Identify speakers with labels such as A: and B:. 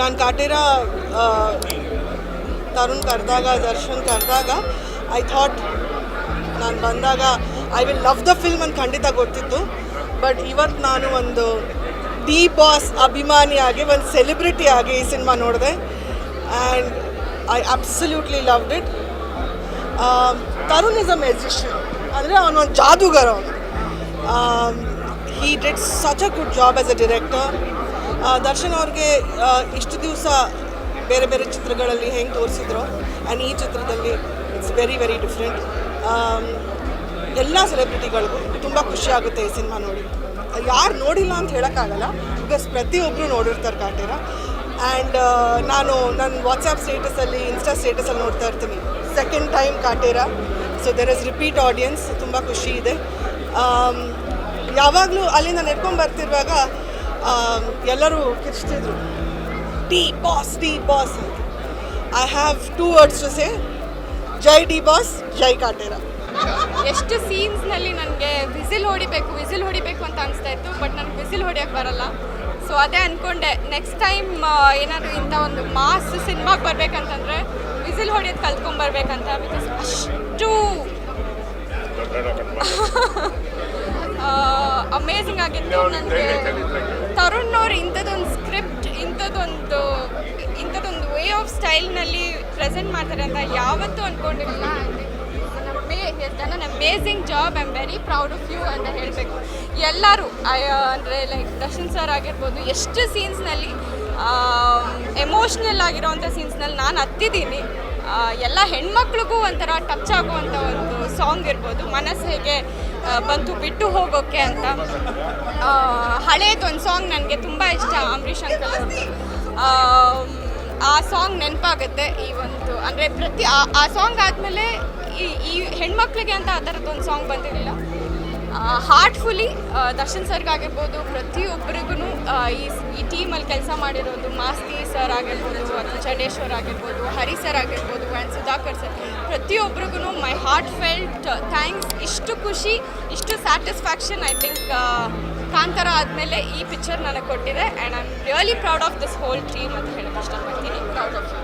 A: ನಾನು ಕಾಟೇರ ತರುಣ್ ಕರೆದಾಗ, ದರ್ಶನ್ ಕರೆದಾಗ ಐ ಥಾಟ್ ನಾನು ಬಂದಾಗ I will love the film ಅಂತ ಖಂಡಿತ ಗೊತ್ತಿತ್ತು. ಬಟ್ ಇವತ್ತು ನಾನು ಒಂದು ದಿ ಬಾಸ್ ಅಭಿಮಾನಿಯಾಗಿ, ಒಂದು ಸೆಲೆಬ್ರಿಟಿ ಆಗಿ ಈ ಸಿನಿಮಾ ನೋಡಿದೆ. And I absolutely loved it Tarun is a musician ಅಂದರೆ ಅವನೊಂದು ಜಾದೂಗರ ಅವನು. He did such a good job as a director Darshan ಅವ್ರಿಗೆ ಇಷ್ಟು ದಿವಸ ಬೇರೆ ಬೇರೆ ಚಿತ್ರಗಳಲ್ಲಿ ಹೆಂಗೆ ತೋರಿಸಿದ್ರು ಆ್ಯಂಡ್ ಈ ಚಿತ್ರದಲ್ಲಿ ಇಟ್ಸ್ ವೆರಿ ವೆರಿ ಡಿಫ್ರೆಂಟ್ ಎಲ್ಲ ಸೆಲೆಬ್ರಿಟಿಗಳಿಗೂ ತುಂಬ ಖುಷಿ ಆಗುತ್ತೆ ಈ ಸಿನಿಮಾ ನೋಡಿ. ಯಾರು ನೋಡಿಲ್ಲ ಅಂತ ಹೇಳೋಕ್ಕಾಗಲ್ಲ ಬಿಕಾಸ್ ಪ್ರತಿಯೊಬ್ಬರು ನೋಡಿರ್ತಾರೆ ಕಾಟೇರ. ಆ್ಯಂಡ್ ನಾನು ನನ್ನ ವಾಟ್ಸಪ್ ಸ್ಟೇಟಸಲ್ಲಿ ಇನ್ಸ್ಟಾ ಸ್ಟೇಟಸಲ್ಲಿ ನೋಡ್ತಾ ಇರ್ತೀನಿ. Second time Kaatera. So there is repeat audience ತುಂಬ ಖುಷಿ ಇದೆ. ಯಾವಾಗಲೂ ಅಲ್ಲಿಂದ ನೆಡ್ಕೊಂಡು ಬರ್ತಿರುವಾಗ ಎಲ್ಲರೂ ಕಿರ್ಚ್ತಿದ್ರು. D boss D boss I have two words to say Jai D boss ಜೈ ಕಾಟೇರ.
B: ಎಷ್ಟು ಸೀನ್ಸ್ನಲ್ಲಿ ನನಗೆ ವಿಸಿಲ್ ಹೊಡಿಬೇಕು ವಿಸಿಲ್ ಹೊಡಿಬೇಕು ಅಂತ ಅನಿಸ್ತಾ ಇತ್ತು ಬಟ್ ನನಗೆ ವಿಸಿಲ್ ಹೊಡಿಯೋಕ್ಕೆ ಬರಲ್ಲ. ಸೊ ಅದೇ ಅಂದ್ಕೊಂಡೆ ನೆಕ್ಸ್ಟ್ ಟೈಮ್ ಏನಾದರೂ ಇಂಥ ಒಂದು ಮಾಸ್ ಸಿನಿಮಾಗೆ ಬರಬೇಕಂತಂದ್ರೆ ವಿಸಿಲ್ ಹೊಡಿಯೋದು ಕಲ್ತ್ಕೊಂಬರ್ಬೇಕಂತ ಬಿಕಾಸ್ ಅಷ್ಟು ಅಮೇಝಿಂಗ್ ಆಗಿತ್ತು ನನಗೆ. ಸ್ಟೈಲ್ನಲ್ಲಿ ಪ್ರೆಸೆಂಟ್ ಮಾಡ್ತಾರೆ ಅಂತ ಯಾವತ್ತೂ ಅಂದ್ಕೊಂಡಿರಲಿಲ್ಲ done amazing job I am very proud of you ಅಂತ ಹೇಳಬೇಕು. ಎಲ್ಲರೂ ಅಂದರೆ ಲೈಕ್ ದರ್ಶನ್ ಸರ್ ಆಗಿರ್ಬೋದು, ಎಷ್ಟು ಸೀನ್ಸ್ನಲ್ಲಿ ಎಮೋಷ್ನಲ್ ಆಗಿರೋವಂಥ ಸೀನ್ಸ್ನಲ್ಲಿ ನಾನು ಹತ್ತಿದ್ದೀನಿ. ಎಲ್ಲ ಹೆಣ್ಮಕ್ಳಿಗೂ ಒಂಥರ ಟಚ್ ಆಗುವಂಥ ಒಂದು ಸಾಂಗ್ ಇರ್ಬೋದು. ಮನಸ್ಸು ಹೇಗೆ ಬಂತು ಬಿಟ್ಟು ಹೋಗೋಕ್ಕೆ ಅಂತ. ಹಳೇದೊಂದು ಸಾಂಗ್ ನನಗೆ ತುಂಬ ಇಷ್ಟ ಅಂಬರೀಷ್ ಅಂಕಲ್ ಅವ್ರದ್ದು. ಆ ಸಾಂಗ್ ನೆನಪಾಗುತ್ತೆ ಈ ಒಂದು, ಅಂದರೆ ಪ್ರತಿ ಆ- ಸಾಂಗ್ ಆದಮೇಲೆ ಈ ಈ ಹೆಣ್ಮಕ್ಳಿಗೆ ಅಂತ ಆ ಥರದ್ದೊಂದು ಸಾಂಗ್ ಬಂದಿರಲಿಲ್ಲ. ಹಾರ್ಟ್ಫುಲಿ ದರ್ಶನ್ ಸರ್ಗಾಗಿರ್ಬೋದು ಪ್ರತಿಯೊಬ್ಬರಿಗೂ ಈ ಈ ಟೀಮಲ್ಲಿ ಕೆಲಸ ಮಾಡಿರೋದು ಮಾಸ್ತಿ ಸರ್ ಆಗಿರ್ಬೋದು, ಅಥವಾ ಚಂಡೇಶ್ವರ್ ಆಗಿರ್ಬೋದು, ಹರಿ ಸರ್ ಆಗಿರ್ಬೋದು ಆ್ಯಂಡ್ ಸುಧಾಕರ್ ಸರ್ ಪ್ರತಿಯೊಬ್ಬರಿಗೂ ಮೈ ಹಾರ್ಟ್ ಫೆಲ್ಟ್ ಥ್ಯಾಂಕ್ಸ್ ಇಷ್ಟು ಖುಷಿ, ಇಷ್ಟು ಸ್ಯಾಟಿಸ್ಫ್ಯಾಕ್ಷನ್ ಐ ಥಿಂಕ್ ಕಾಂತಾರ ಆದಮೇಲೆ ಈ ಪಿಕ್ಚರ್ ನನಗೆ ಕೊಟ್ಟಿದೆ and I am really proud of this whole team ಅಂತ ಹೇಳಕ್ಕೆ ಇಷ್ಟಪಡ್ತೀನಿ. Proud of you